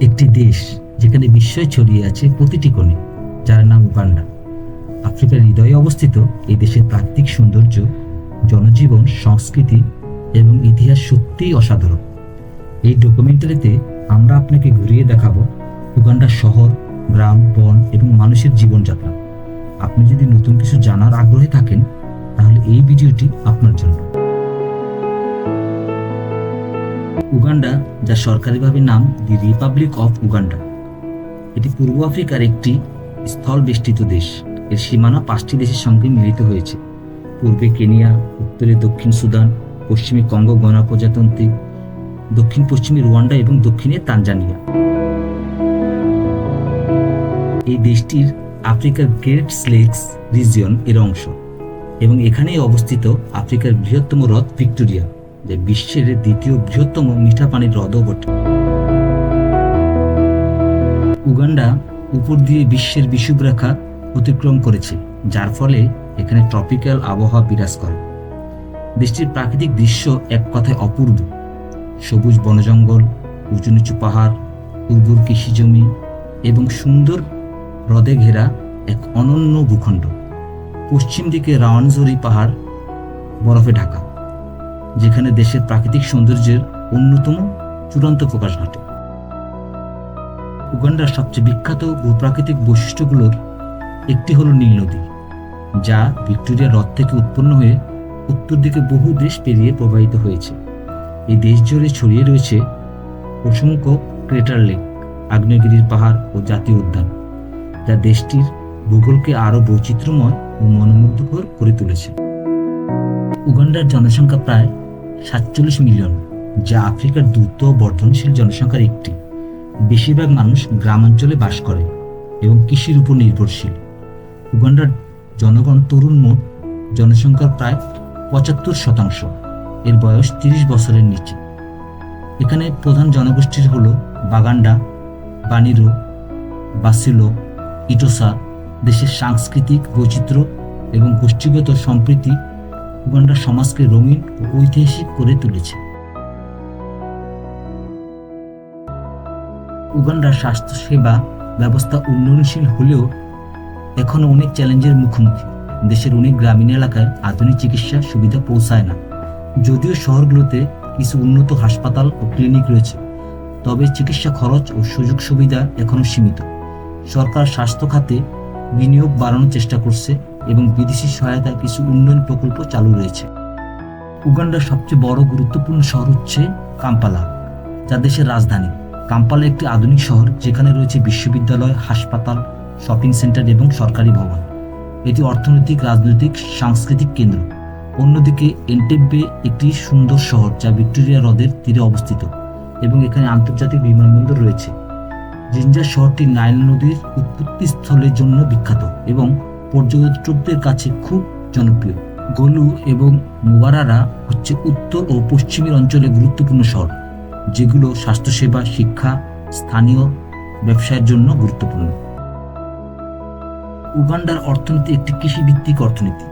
একটি দেশ যেখানে বিস্ময় ছড়িয়ে আছে প্রতিটি কোণে, যার নাম উগান্ডা। আফ্রিকার হৃদয়ে অবস্থিত এই দেশের প্রাকৃতিক সৌন্দর্য, জনজীবন, সংস্কৃতি এবং ইতিহাস সত্যিই অসাধারণ। এই ডকুমেন্টারিতে আমরা আপনাকে ঘুরিয়ে দেখাবো উগান্ডার শহর, গ্রাম, বন এবং মানুষের জীবনযাত্রা। আপনি যদি নতুন কিছু জানার আগ্রহে থাকেন, তাহলে এই ভিডিওটি আপনার জন্য। উগান্ডা, যা সরকারিভাবে নাম দি রিপাবলিক অফ উগান্ডা। এটি পূর্ব আফ্রিকার একটি স্থল বেষ্টিত দেশ। এর সীমানা পাঁচটি দেশের সঙ্গে মিলিত হয়েছে। পূর্বে কেনিয়া, উত্তরে দক্ষিণ সুদান, পশ্চিমে কঙ্গো গণপ্রজাতন্ত্রী দক্ষিণ পশ্চিমে রুয়ান্ডা এবং দক্ষিণে তানজানিয়া। এই দেশটির আফ্রিকার গ্রেট স্লেক্স রিজিয়ন এর অংশ এবং এখানেই অবস্থিত আফ্রিকার বৃহত্তম হ্রদ ভিক্টোরিয়া। যা বিশ্বের দ্বিতীয় বৃহত্তম মিঠা পানির হ্রদও বটে। উগান্ডা উপর দিয়ে বিশ্বের বিষুবরেখা অতিক্রম করেছে, যার ফলে এখানে ট্রপিক্যাল আবহাওয়া বিরাজ করে। দেশটির প্রাকৃতিক দৃশ্য এক কথায় অপূর্ব। সবুজ বনজঙ্গল উঁচু নিচু পাহাড়, উর্বর কৃষি জমি এবং সুন্দর হ্রদে ঘেরা এক অনন্য ভূখণ্ড। পশ্চিম দিকে রাওয়ানজরি পাহাড়, বরফে ঢাকা। যেখানে দেশের প্রাকৃতিক সৌন্দর্যের অন্যতম চূড়ান্ত প্রকাশ ঘটে। উগান্ডার সবচেয়ে বিখ্যাত ভূপ্রাকৃতিক বৈশিষ্ট্যগুলোর একটি হলো নীল নদী, যা ভিক্টোরিয়া হ্রদ থেকে উৎপন্ন হয়ে উত্তর দিকে বহু দেশ পেরিয়ে প্রবাহিত হয়েছে। এই দেশ জুড়ে ছড়িয়ে রয়েছে অসংখ্য ক্রেটার লেক, আগ্নেয়গিরির পাহাড় ও জাতীয় উদ্যান, যা দেশটির ভূগোলকে আরও বৈচিত্র্যময় ও মনোমুগ্ধকর করে তুলেছে। উগান্ডার জনসংখ্যা প্রায় সাতচল্লিশ মিলিয়ন, যা আফ্রিকার দ্রুত বর্ধনশীল জনসংখ্যার একটি। বেশিরভাগ মানুষ গ্রামাঞ্চলে বাস করে এবং কৃষির উপর নির্ভরশীল। উগান্ডার জনগণ তরুণ মোট জনসংখ্যার প্রায় পঁচাত্তর শতাংশ। এর বয়স তিরিশ বছরের নিচে। এখানে প্রধান জনগোষ্ঠীর হল বাগান্ডা, বানিরো, বাসিলো, ইটোসা, দেশের সাংস্কৃতিক বৈচিত্র্য এবং গোষ্ঠীগত সম্প্রীতি উগান্ডার সমাজকে রঙিন ও ঐতিহাসিক করে তুলেছে। উগান্ডার স্বাস্থ্যসেবা ব্যবস্থা উন্নয়নশীল হলেও এখনও অনেক চ্যালেঞ্জের মুখোমুখি। দেশের অনেক গ্রামীণ এলাকায় আধুনিক চিকিৎসা সুবিধা পৌঁছায় না। যদিও শহরগুলোতে কিছু উন্নত হাসপাতাল ও ক্লিনিক রয়েছে, তবে চিকিৎসা খরচ ও সুযোগ সুবিধা এখনও সীমিত। সরকার স্বাস্থ্য খাতে বিনিয়োগ বাড়ানোর চেষ্টা করছে এবং বিদেশি সহায়তায় কিছু উন্নয়ন প্রকল্প চালু রয়েছে। উগান্ডার সবচেয়ে বড় গুরুত্বপূর্ণ শহর হচ্ছে কাম্পালা, যা দেশের রাজধানী। কাম্পালা একটি আধুনিক শহর যেখানে রয়েছে বিশ্ববিদ্যালয়, হাসপাতাল, শপিং সেন্টার এবং সরকারি ভবন। এটি অর্থনৈতিক, রাজনৈতিক, সাংস্কৃতিক কেন্দ্র। অন্যদিকে এন্টেব্বে একটি সুন্দর শহর যা ভিক্টোরিয়া হ্রদের তীরে অবস্থিত এবং এখানে আন্তর্জাতিক বিমানবন্দর রয়েছে। জিঞ্জার শহরটি নাইল নদীর উৎপত্তি স্থলের জন্য বিখ্যাত এবং পর্যটকদের কাছে খুব জনপ্রিয়। গোলু এবং মুবারারা হচ্ছে উত্তর ও পশ্চিমের অঞ্চলে গুরুত্বপূর্ণ শহর, যেগুলো স্বাস্থ্যসেবা, শিক্ষা, স্থানীয় ব্যবসায়ের জন্য গুরুত্বপূর্ণ। উগান্ডার অর্থনীতি একটি কৃষিভিত্তিক অর্থনীতি।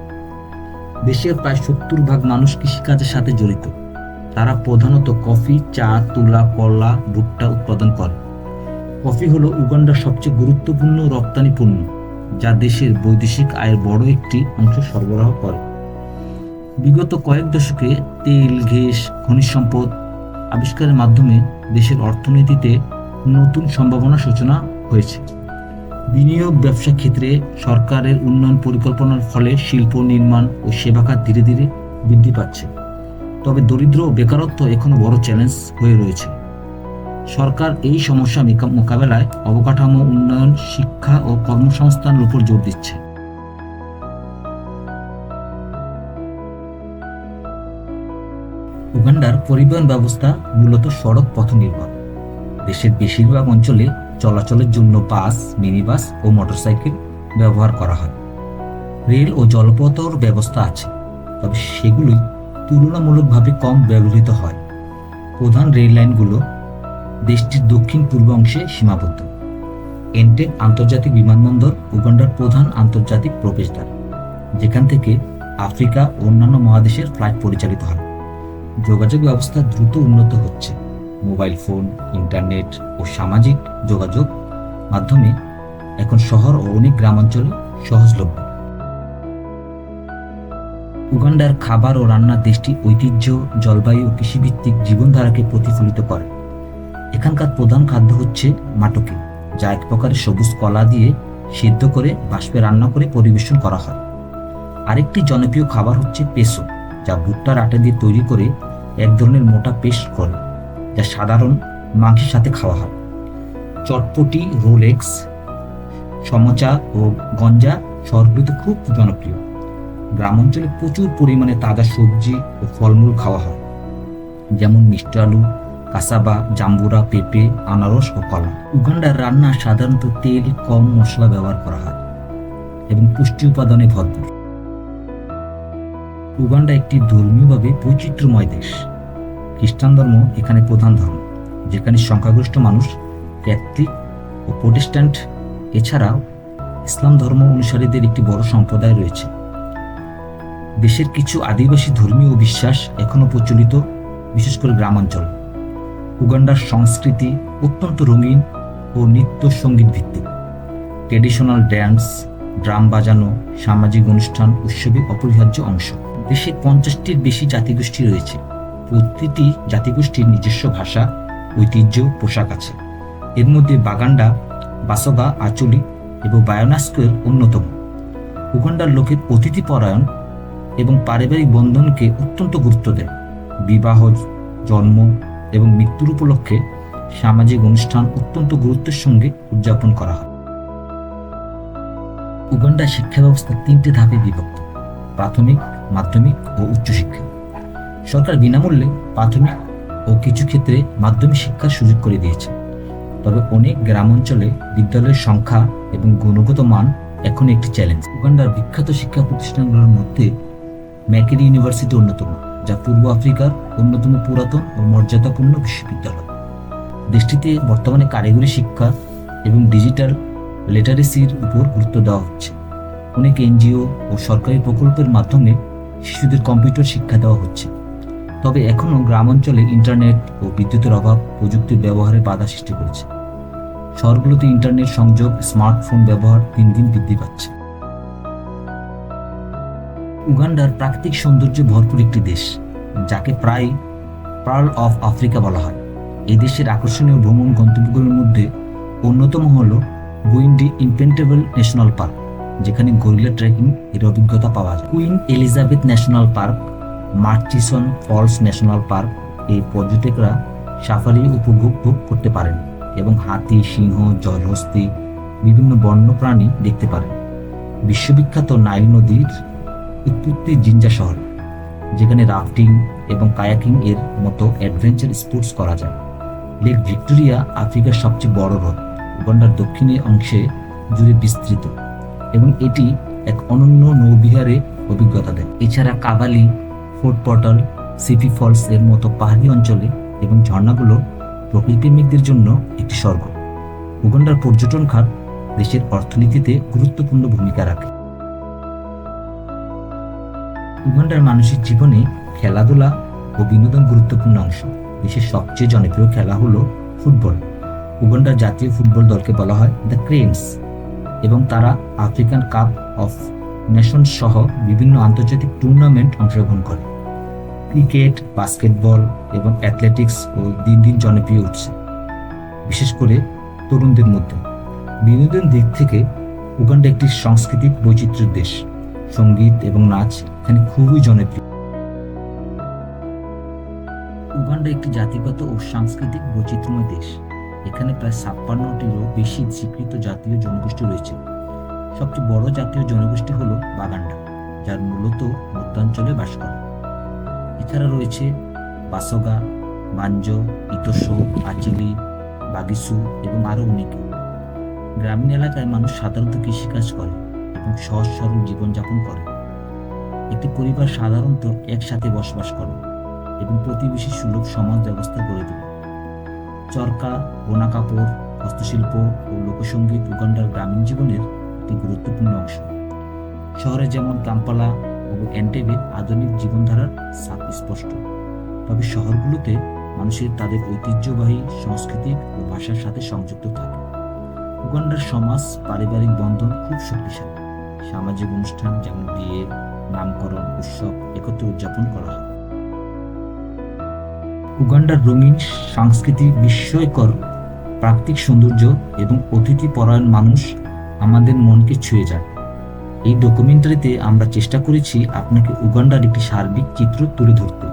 দেশের প্রায় সত্তর ভাগ মানুষ কৃষিকাজের সাথে জড়িত। তারা প্রধানত কফি, চা, তুলা, কলা, ভুট্টা উৎপাদন করে। কফি হলো উগান্ডার সবচেয়ে গুরুত্বপূর্ণ রপ্তানি পণ্য যা দেশের বৈদেশিক আয়ের বড় একটি অংশ সরবরাহ করে। বিগত কয়েক দশকে তেল ঘেস খনিজ সম্পদ আবিষ্কারের মাধ্যমে দেশের অর্থনীতিতে নতুন সম্ভাবনা সূচনা হয়েছে। বিনিয়োগ ব্যবসা ক্ষেত্রে সরকারের উন্নয়ন পরিকল্পনার ফলে শিল্প নির্মাণ ও সেবা খাত ধীরে ধীরে বৃদ্ধি পাচ্ছে। তবে দরিদ্র ও বেকারত্ব এখনও বড় চ্যালেঞ্জ হয়ে রয়েছে। সরকার এই সমস্যা মোকাবেলায় অবকাঠামো, উন্নয়ন, শিক্ষা ও কর্মসংস্থানের উপর জোর দিচ্ছে। উগান্ডার পরিবহন ব্যবস্থা মূলত সড়ক পথ নির্ভর। দেশের বেশিরভাগ অঞ্চলে চলাচলের জন্য বাস, মিনিবাস ও মোটরসাইকেল ব্যবহার করা হয়। রেল ও জলপথর ব্যবস্থা আছে, তবে সেগুলি তুলনামূলকভাবে কম ব্যবহৃত হয়। প্রধান রেল লাইনগুলো দেশটির দক্ষিণ পূর্ব অংশে সীমাবদ্ধ। এন্টেক আন্তর্জাতিক বিমানবন্দর উগান্ডার প্রধান আন্তর্জাতিক প্রবেশদ্বার, যেখান থেকে আফ্রিকা ও অন্যান্য মহাদেশের ফ্লাইট পরিচালিত হয়। যোগাযোগ ব্যবস্থা দ্রুত উন্নত হচ্ছে। মোবাইল ফোন, ইন্টারনেট ও সামাজিক যোগাযোগ মাধ্যমে এখন শহর ও অনেক গ্রামাঞ্চলে সহজলভ্য। উগান্ডার খাবার ও রান্নার দেশটি ঐতিহ্য, জলবায়ু ও কৃষিভিত্তিক জীবনধারাকে প্রতিফলিত করে। এখানকার প্রধান খাদ্য হচ্ছে মাটকে, যা এক প্রকারের সবুজ কলা দিয়ে সিদ্ধ করে বাষ্পে রান্না করে পরিবেশন করা হয়। আরেকটি জনপ্রিয় খাবার হচ্ছে পেসো যা ভুট্টার আটা দিয়ে তৈরি করে এক ধরনের মোটা পেস্ট করে, যা সাধারণ মাংসের সাথে খাওয়া হয়। চটপটি, রোলেক্স, সমচা ও গঞ্জা শহরগুলিতে খুব জনপ্রিয়। গ্রামাঞ্চলে প্রচুর পরিমাণে তাজা সবজি ও ফলমূল খাওয়া হয়, যেমন মিষ্টি আলু কাসাবা, জাম্বুরা, পেঁপে, আনারস ও কলা। উগান্ডার রান্না সাধারণত তেল, কম মশলা ব্যবহার করা হয় এবং পুষ্টি উপাদানে ভরপুর। উগান্ডা একটি ধর্মীয়ভাবে বৈচিত্র্যময় দেশ। খ্রিস্টান ধর্ম এখানে প্রধান ধর্ম, যেখানে সংখ্যাগরিষ্ঠ মানুষ ক্যাথলিক ও প্রোটেস্ট্যান্ট এছাড়াও ইসলাম ধর্ম অনুসারীদের একটি বড় সম্প্রদায় রয়েছে। দেশের কিছু আদিবাসী ধর্মীয় বিশ্বাস এখনও প্রচলিত, বিশেষ করে গ্রামাঞ্চল। উগান্ডার সংস্কৃতি অত্যন্ত রঙিন ও নৃত্য সংগীত ভিত্তিক। ট্রেডিশনাল ড্যান্স, ড্রাম বাজানো, সামাজিক অনুষ্ঠান, উৎসবে অপরিহার্য অংশ। দেশে পঞ্চাশটির বেশি জাতিগোষ্ঠী রয়েছে। প্রতিটি জাতিগোষ্ঠীর নিজস্ব ভাষা, ঐতিহ্য, পোশাক আছে। এর মধ্যে বাগান্ডা, বাসবা, আচলি এবং বায়োনাস্কের অন্যতম। উগান্ডার লোকের অতিথি পরায়ণ এবং পারিবারিক বন্ধনকে অত্যন্ত গুরুত্ব দেয়। বিবাহ, জন্ম এবং মৃত্যুর উপলক্ষে সামাজিক অনুষ্ঠান অত্যন্ত গুরুত্বের সঙ্গে উদযাপন করা হয়। উগান্ডার শিক্ষা ব্যবস্থা তিনটে ধাপে বিভক্ত, প্রাথমিক, মাধ্যমিক ও উচ্চশিক্ষা সরকার বিনামূল্যে প্রাথমিক ও কিছু ক্ষেত্রে মাধ্যমিক শিক্ষার সুযোগ করে দিয়েছে। তবে অনেক গ্রাম অঞ্চলে বিদ্যালয়ের সংখ্যা এবং গুণগত মান এখন একটি চ্যালেঞ্জ। উগান্ডার বিখ্যাত শিক্ষা প্রতিষ্ঠানগুলোর মধ্যে ম্যাকেরি ইউনিভার্সিটি অন্যতম। যা পূর্ব আফ্রিকার অন্যতম পুরাতন ও মর্যাদাপূর্ণ বিশ্ববিদ্যালয়। দেশটিতে বর্তমানে কারিগরি শিক্ষা এবং ডিজিটাল লিটারেসির উপর গুরুত্ব দেওয়া হচ্ছে। অনেক এনজিও ও সরকারি প্রকল্পের মাধ্যমে শিশুদের কম্পিউটার শিক্ষা দেওয়া হচ্ছে। তবে এখনও গ্রাম অঞ্চলে ইন্টারনেট ও বিদ্যুতের অভাব প্রযুক্তির ব্যবহারে বাধা সৃষ্টি করেছে। শহরগুলোতে ইন্টারনেট সংযোগ, স্মার্টফোন ব্যবহার দিন দিন বৃদ্ধি পাচ্ছে। উগান্ডার প্রাকৃতিক সৌন্দর্যে ভরপুর একটি দেশ, যাকে প্রায় পার্ল অফ আফ্রিকা বলা হয়। এই দেশের আকর্ষণীয় ভ্রমণ গন্তব্যগুলোর মধ্যে অন্যতম হল বুইন্ডি ইনপেন্টেবল ন্যাশনাল পার্ক, যেখানে গরিলা ট্রেকিং এর অভিজ্ঞতা পাওয়া যায়। Queen Elizabeth National Park Murchison Falls National Park এই পর্যটকরা সাফারি উপভোগ করতে পারেন এবং হাতি, সিংহ, জলহস্তি, বিভিন্ন বন্যপ্রাণী দেখতে পারেন। বিশ্ববিখ্যাত নাইল নদীর উৎপত্তি জিঞ্জা শহর, যেখানে রাফটিং এবং কায়াকিং এর মতো অ্যাডভেঞ্চার স্পোর্টস করা যায়। লেক ভিক্টোরিয়া আফ্রিকার সবচেয়ে বড় হ্রদ, উগান্ডার দক্ষিণে অংশে জুড়ে বিস্তৃত এবং এটি এক অনন্য নৌবিহারে অভিজ্ঞতা দেয়। এছাড়া Kabale Fort Portal Sipi Falls এর মতো পাহাড়ি অঞ্চলে এবং ঝর্ণাগুলো প্রকৃতিপ্রেমিকদের জন্য একটি স্বর্গ। উগান্ডার পর্যটন খাত দেশের অর্থনীতিতে গুরুত্বপূর্ণ ভূমিকা রাখে। উগান্ডার মানুষের জীবনে খেলাধুলা ও বিনোদন গুরুত্বপূর্ণ অংশ। দেশের সবচেয়ে জনপ্রিয় খেলা হলো ফুটবল। উগান্ডার জাতীয় ফুটবল দলকে বলা হয় দ্য ক্রেনস এবং তারা আফ্রিকান কাপ অফ নেশনস সহ বিভিন্ন আন্তর্জাতিক টুর্নামেন্ট অংশগ্রহণ করে। ক্রিকেট, বাস্কেটবল এবং অ্যাথলেটিক্স ও দিন দিন জনপ্রিয় উঠছে বিশেষ করে তরুণদের মধ্যে। বিনোদন দিক থেকে উগান্ডা একটি সাংস্কৃতিক বৈচিত্র্যের দেশ। সংগীত এবং নাচ এখানে খুবই জনপ্রিয়। উগান্ডা একটি জাতিগত ও সাংস্কৃতিক বৈচিত্র্যময় দেশ। এখানে প্রায় ছাপ্পান্নটিরও বেশি স্বীকৃত জাতীয় জনগোষ্ঠী রয়েছে। সবচেয়ে বড় জাতীয় জনগোষ্ঠী হল বাগান্ডা, যার মূলত মধ্যাঞ্চলে বাস করে। এছাড়া রয়েছে বাসগা মাঞ্জ ইতোসো আচিলি বাগিসু এবং আরও অনেকে। গ্রামীণ এলাকায় মানুষ সাধারণত কৃষিকাজ করে। এবং সহজ সরল জীবনযাপন করে। একটি পরিবার সাধারণত একসাথে বসবাস করে এবং প্রতিবেশী সুলভ সমাজ ব্যবস্থা গড়ে তোলে। চরকা বোনা কাপড় হস্তশিল্প ও লোকসঙ্গীত উগান্ডার গ্রামীণ জীবনের একটি গুরুত্বপূর্ণ অংশ। শহরে যেমন কাম্পালা ও এন্টেবে আধুনিক জীবনধারার ছাপ স্পষ্ট, তবে শহরগুলোতে মানুষের তাদের ঐতিহ্যবাহী সাংস্কৃতিক ও ভাষার সাথে সংযুক্ত থাকে। উগান্ডার সমাজ পারিবারিক বন্ধন খুব শক্তিশালী। সামাজিক অনুষ্ঠান যেমন বিয়ে, নামকরণ, উৎসব একত্রে উদযাপন করা হয়। উগান্ডার রঙিন সাংস্কৃতিক বিস্ময়কর প্রাকৃতিক সৌন্দর্য এবং অতিথি পরায়ণ মানুষ আমাদের মনকে ছুঁয়ে যায়। এই ডকুমেন্টারিতে আমরা চেষ্টা করেছি আপনাকে উগান্ডার একটি সার্বিক চিত্র তুলে ধরতে।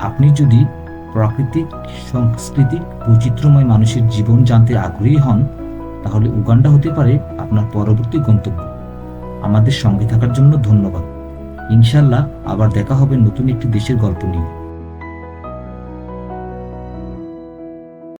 আপনি যদি প্রাকৃতিক, সাংস্কৃতিক, বৈচিত্র্যময় মানুষের জীবন জানতে আগ্রহী হন, তাহলে উগান্ডা হতে পারে আপনার পরবর্তী গন্তব্য। আমাদের সঙ্গে থাকার জন্য ধন্যবাদ। ইনশাল্লাহ আবার দেখা হবে নতুন একটি দেশের গল্প নিয়ে।